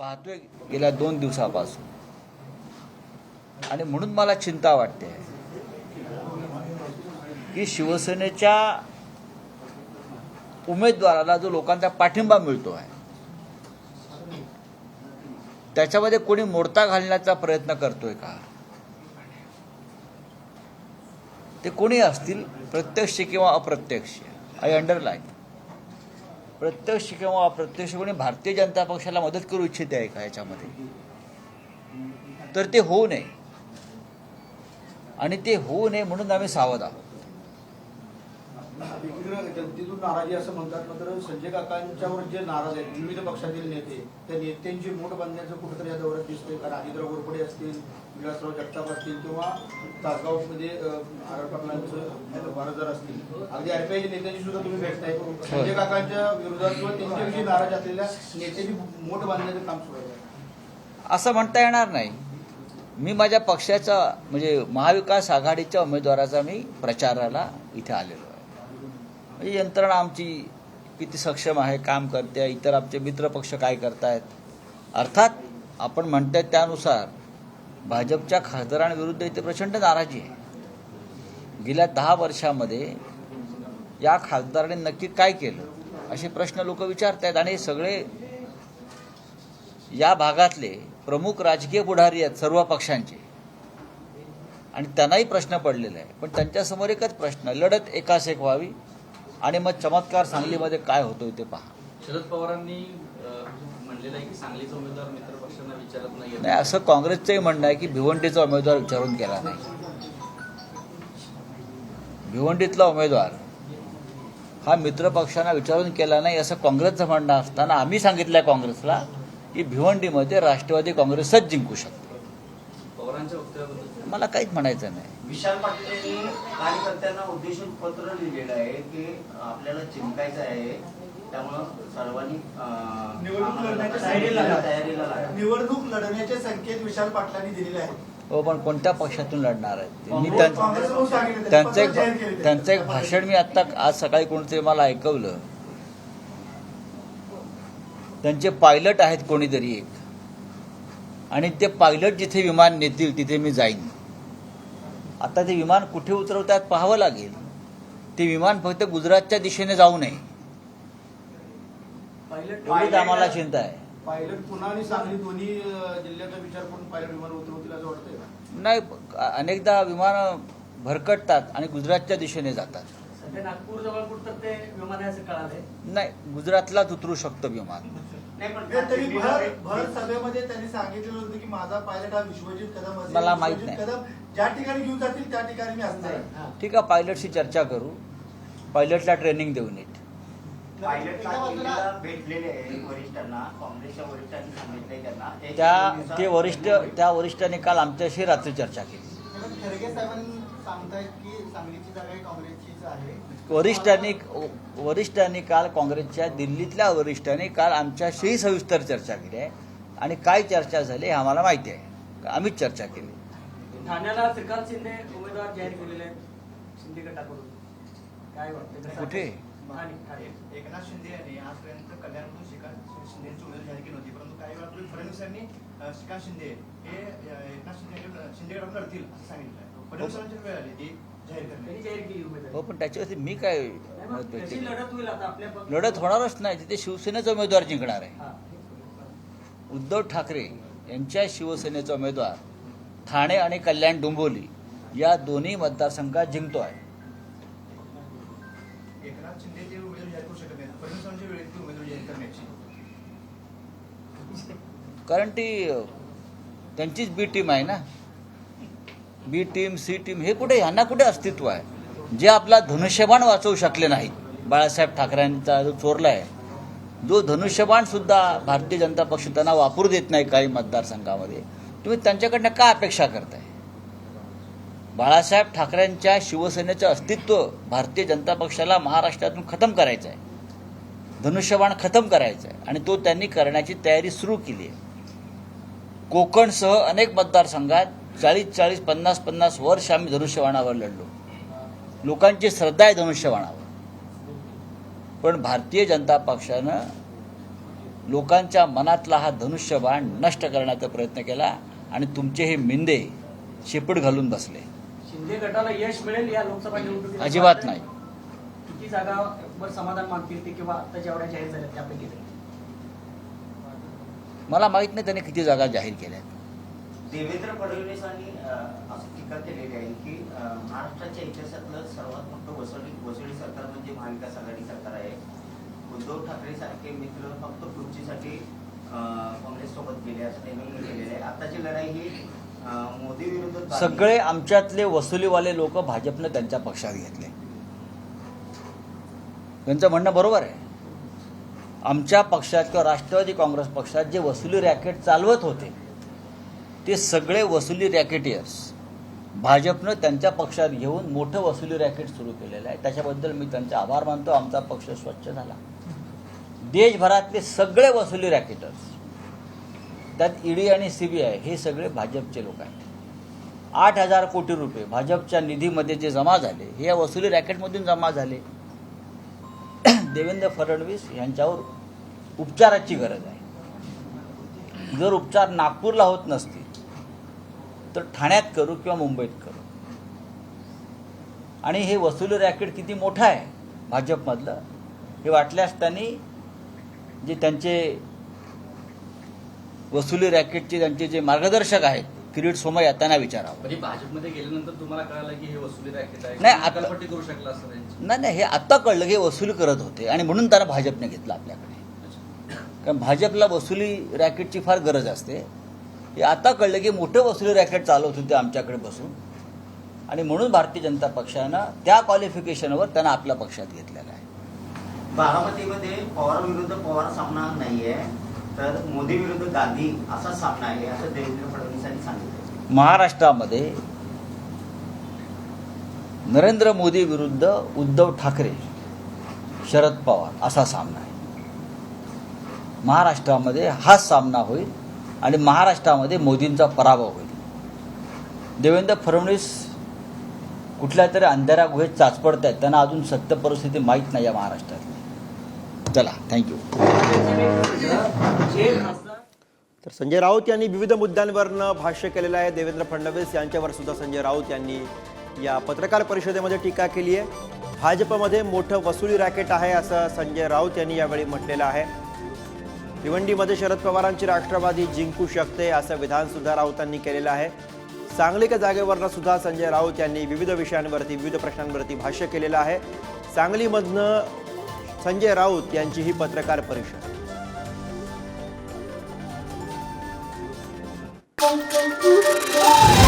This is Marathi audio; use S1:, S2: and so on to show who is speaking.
S1: पाहतोय गेल्या दोन दिवसापासून. आणि म्हणून मला चिंता वाटते. की शिवसेनेच्या उमेदवाराला जो लोकांचा पाठिंबा मिळतो आहे त्याच्यामध्ये कोणी मोडता घालण्याचा प्रयत्न करतोय का? ते कोणी असतील प्रत्यक्ष किंवा अप्रत्यक्ष आय अंडरलाईन प्रत्यक्ष किंवा अप्रत्यक्ष कोणी म्हणजे भारतीय जनता पक्षाला मदत करू इच्छिते आहे का याच्यामध्ये तर ते होऊ नये. आणि ते होऊ नये म्हणून आम्ही सावध आहोत.
S2: जनतेतून नाराजी असं म्हणतात मात्र संजय काकांच्यावर जे नाराज आहेत विविध पक्षातील नेते त्या नेत्यांची मूठ बांधण्याचं कुठेतरी या दौऱ्यात दिसतंय. कारण अजितराव घोरपडे असतील विलासराव जगताप असतील किंवा तासगावमध्ये आर पाटलांचं वारसदार असतील. अगदी आरपीआयच्या नेत्यांची सुद्धा तुम्ही भेटताय. संजय काकांच्या विरोधात किंवा त्यांच्याविषयी नाराज असलेल्या नेत्यांची मूठ बांधण्याचं काम सुरू आहे.
S1: असं म्हणता येणार नाही. मी माझ्या पक्षाचा म्हणजे महाविकास आघाडीच्या उमेदवाराचा मी प्रचाराला इथे आलेलो म्हणजे यंत्रणा आमची किती सक्षम आहे काम करते इतर आमचे मित्र पक्ष काय करतायत? अर्थात आपण म्हणताय त्यानुसार भाजपच्या खासदारांविरुद्ध इथे प्रचंड नाराजी आहे. गेल्या दहा वर्षामध्ये या खासदाराने नक्की काय केलं? असे प्रश्न लोक विचारतायत आणि हे सगळे या भागातले प्रमुख राजकीय पुढारी आहेत सर्व पक्षांचे. आणि त्यांनाही प्रश्न पडलेला आहे पण त्यांच्यासमोर एकच प्रश्न लढत एकास एक व्हावी. आणि मग चमत्कार सांगलीमध्ये काय होतोय ते पहा.
S3: शरद पवारांनी अ, म्हणलेलं आहे की सांगलीचा उमेदवार मित्र पक्षांना विचारत नाही
S1: नाही असं काँग्रेसचंही म्हणणं आहे की भिवंडीचा उमेदवार विचारून केला नाही. भिवंडीतला उमेदवार हा मित्र पक्षांना विचारून केला नाही असं काँग्रेसचं म्हणणं असताना आम्ही सांगितलंय काँग्रेसला की भिवंडीमध्ये राष्ट्रवादी काँग्रेसच जिंकू शकते.
S3: पवारांच्या वक्तव्याबद्दल
S1: मला काहीच म्हणायचं नाही.
S4: विशाल पाटील यांनी कार्यकर्त्यांना उद्देशून पत्र लिहिलेलं आहे की आपल्याला जिंकायचं आहे. त्यामुळं सर्वांनी अं,
S2: निवडणूक लढण्याच्या
S4: तयारीला
S2: तयारीला
S4: तयारीला लागा.
S2: निवडणूक लढण्याचे संकेत विशाल पाटलांनी दिलेले आहेत.
S1: हो पण कोणत्या पक्षातून लढणार आहेत ते? मी त्यां-
S2: काँग्रेसकडून सांगितलं
S1: त्यांचं एक. त्यांचं एक भाषण मी आता आज सकाळी कोणते मला ऐकवलं. त्यांचे पायलट आहेत कोणीतरी एक. आणि ते पायलट जिथे विमान नेतील तिथे मी जाईन. आता ते विमान कुठे उतरवतात पाहावं लागेल. ते विमान फक्त गुजरातच्या दिशेने जाऊ नये. एवढीच आम्हाला चिंता आहे.
S2: पायलट पुन्हा आणि सांगली दोन्ही जिल्ह्याचा विचार करून पायलट विमान उतरवतील असं वाटतंय का?
S1: नाही अनेकदा विमान भरकटतात आणि गुजरातच्या दिशेने जातात.
S5: नागपूर जवळ कुठं ते विमान आहे असं कळालंय.
S1: नाही गुजरातलाच उतरू शकतं विमान.
S4: नाही पण
S2: तरी भर भर सभेमध्ये त्यांनी सांगितलेलं होतं की माझा पायलट हा विश्वजित कदम असेल
S1: मला माहीत
S2: विश्वजित
S1: नाही.
S2: कदम ज्या ठिकाणी घेऊन जातील त्या ठिकाणी मी असणार आहे.
S5: हा.
S1: ठीक आहे पायलटशी चर्चा करू पायलटला ट्रेनिंग देऊ नीट
S4: पायलट
S2: एका बाजूला-
S4: दिल्लीला भेटलेले आहे वरिष्ठांना काँग्रेसच्या वरिष्ठांनी सांगितलंय त्यांना
S1: त्या
S4: दोन दिवसात-
S1: ते वरिष्ठ त्या वरिष्ठांनी काल आमच्याशी रात्री चर्चा केली
S2: खरगे साहेबांनी सांगतायत की सांगलीची जागा ही काँग्रेसचीच आहे.
S1: वरिष्ठांनी वरिष्ठांनी काल काँग्रेसच्या दिल्लीतल्या वरिष्ठांनी काल आमच्याशीही सविस्तर चर्चा केली आहे. आणि काय चर्चा झाली हे आम्हाला माहिती आहे. आम्हीच चर्चा केली.
S5: ठाण्याला श्रीकांत शिंदे उमेदवार जाहीर केलेले आहेत शिंदे गटाकडून काय वाटतं कसं
S1: कुठे?
S5: ठाणे ठाणे.
S6: एकनाथ शिंदे यांनी आजपर्यंत कल्याणमधून श्रीकांत शिंदेची उमेदवारी जाहीर केली होती. परंतु काही वेळापूर्वी फडणवीस यांनी अं, श्रीकांत शिंदे हे एकनाथ शिंदे यांच्या- शिंदे गटातून लढतील असं सांगितलं फडणवीसांची वेळ आली ती जाहीर
S5: त्यांनी
S6: करण्याची
S5: जाहीर केली उमेदवारी.
S1: हो पण त्याच्यावरती मी काय?
S5: लढत होईल आता आपल्या पक्ष-
S1: लढत होणारच नाही तिथे शिवसेनेचा उमेदवार जिंकणार आहे.
S5: हा.
S1: उद्धव ठाकरे यांच्या शिवसेनेचा उमेदवार ठाणे आणि कल्याण डोंबिवली या दोन्ही मतदारसंघात जिंकतो आहे
S6: एकनाथ शिंदे ते उमेदवारी जाहीर करू शकत नाही
S1: कारण ती त्यांचीच बी टीम आहे ना. बी टीम सी टीम हे कुठे ह्यांना कुठे अस्तित्व आहे? जे आपला धनुष्यबाण वाचवू शकले नाही बाळासाहेब ठाकरेंचा जो चोरला आहे जो धनुष्यबाण सुद्धा भारतीय जनता पक्ष त्यांना वापरू देत नाही काही मतदारसंघामध्ये. तुम्ही त्यांच्याकडनं का अपेक्षा करताय? बाळासाहेब ठाकरेंच्या शिवसेनेचं अस्तित्व भारतीय जनता पक्षाला महाराष्ट्रातून खतम करायचं आहे धनुष्यबाण खतम करायचं आहे आणि तो त्यांनी करण्याची तयारी सुरू केली आहे. कोकणसह अनेक मतदारसंघात चाळीस चाळीस पन्नास पन्नास वर्ष आम्ही धनुष्यबाणावर लढलो. लोकांची श्रद्धा आहे धनुष्यबाणावर. पण भारतीय जनता पक्षानं लोकांच्या मनातला हा धनुष्यबाण नष्ट करण्याचा प्रयत्न केला आणि तुमचे हे मिंदे शेपूट घालून बसले.
S5: शिंदे गटाला यश मिळेल या लोकसभा निवडणुकीत?
S1: अजिबात नाही.
S5: किती जागावर समाधान मानतील ते किंवा आता जेवढ्या जाहीर झाल्या त्यापैकी?
S1: मला माहीत नाही त्याने किती जागा जाहीर केल्या.
S4: देवेंद्र फडणवीसांनी असं टीका केलेली आहे की महाराष्ट्राच्या इतिहासातलं सर्वात मोठं वसुली वसुली सरकार म्हणजे महाविकास आघाडी सरकार आहे. उद्धव ठाकरे सारखे मित्र फक्त खुर्चीसाठी अं, काँग्रेससोबत गेले असं त्यांनी केलेलं आहे. आताची लढाई ही मोदी विरुद्ध
S1: सगळे आमच्यातले वसुलीवाले लोक भाजपनं त्यांच्या पक्षात घेतले. त्यांचं म्हणणं बरोबर आहे. आमच्या पक्षात किंवा राष्ट्रवादी काँग्रेस पक्षात जे वसुली रॅकेट चालवत होते ते सगळे वसुली रॅकेटियर्स भाजपनं त्यांच्या पक्षात घेऊन मोठं वसुली रॅकेट सुरू केलेलं आहे. त्याच्याबद्दल मी त्यांचे आभार मानतो. आमचा पक्ष स्वच्छ झाला. देशभरातले सगळे वसुली रॅकेटर्स त्यात ईडी आणि सी बी आय हे सगळे भाजपचे लोक आहेत. आठ हजार कोटी रुपये भाजपच्या निधीमध्ये जे जमा झाले हे या वसुली रॅकेटमधून जमा झाले. देवेंद्र फडणवीस यांच्यावर उपचाराची गरज आहे. जर उपचार नागपूरला होत नसतील तर ठाण्यात करू किंवा मुंबईत करू. आणि हे वसुली रॅकेट किती मोठं आहे भाजपमधलं हे वाटल्यास त्यांनी जे त्यांचे वसुली रॅकेटचे त्यांचे जे मार्गदर्शक आहेत किरीट सोमय्या त्यांना विचारावं.
S3: म्हणजे भाजपमध्ये गेल्यानंतर तुम्हाला कळालं की हे वसुली रॅकेट आहे
S1: नाही, आता-
S3: करू शकला असं
S1: नाही नाही हे आत्ता कळलं की वसुली करत होते आणि म्हणून त्यांना भाजपने घेतलं आपल्याकडे. कारण भाजपला वसुली रॅकेटची फार गरज असते. हे आता कळलं की मोठं वसुली रॅकेट चालवत होते आमच्याकडे बसून. आणि म्हणून भारतीय जनता पक्षानं त्या क्वालिफिकेशनवर त्यांना आपल्या पक्षात घेतलेलं आहे.
S4: बारामतीमध्ये पवार विरुद्ध पवार सामना नाहीये. तर मोदी विरुद्ध गांधी असा सामना आहे असं देवेंद्र फडणवीसांनी सांगितलं.
S1: महाराष्ट्रामध्ये नरेंद्र मोदी विरुद्ध उद्धव ठाकरे शरद पवार असा सामना आहे. महाराष्ट्रामध्ये हा सामना होईल आणि महाराष्ट्रामध्ये मोदींचा पराभव होईल. देवेंद्र फडणवीस कुठल्या तरी अंधाऱ्या गुहेत चाचपडत आहेत त्यांना अजून सत्य परिस्थिती माहीत नाही या महाराष्ट्रात चला थँक्यू
S7: तर संजय राऊत यांनी विविध मुद्द्यांवरनं भाष्य केलेलं आहे. देवेंद्र फडणवीस यांच्यावर सुद्धा संजय राऊत यांनी या पत्रकार परिषदेमध्ये टीका केली आहे. भाजपमध्ये मोठं वसुली रॅकेट आहे असं संजय राऊत यांनी यावेळी म्हटलेलं आहे. भिवंडीमध्ये शरद पवारांची राष्ट्रवादी जिंकू शकते असं विधान सुद्धा राऊतांनी केलेलं आहे. सांगलीच्या जागेवरनं सुद्धा संजय राऊत यांनी विविध विषयांवरती विविध प्रश्नांवरती भाष्य केलेलं आहे. सांगलीमधनं संजय राऊत यांची ही पत्रकार परिषद
S8: Thank you.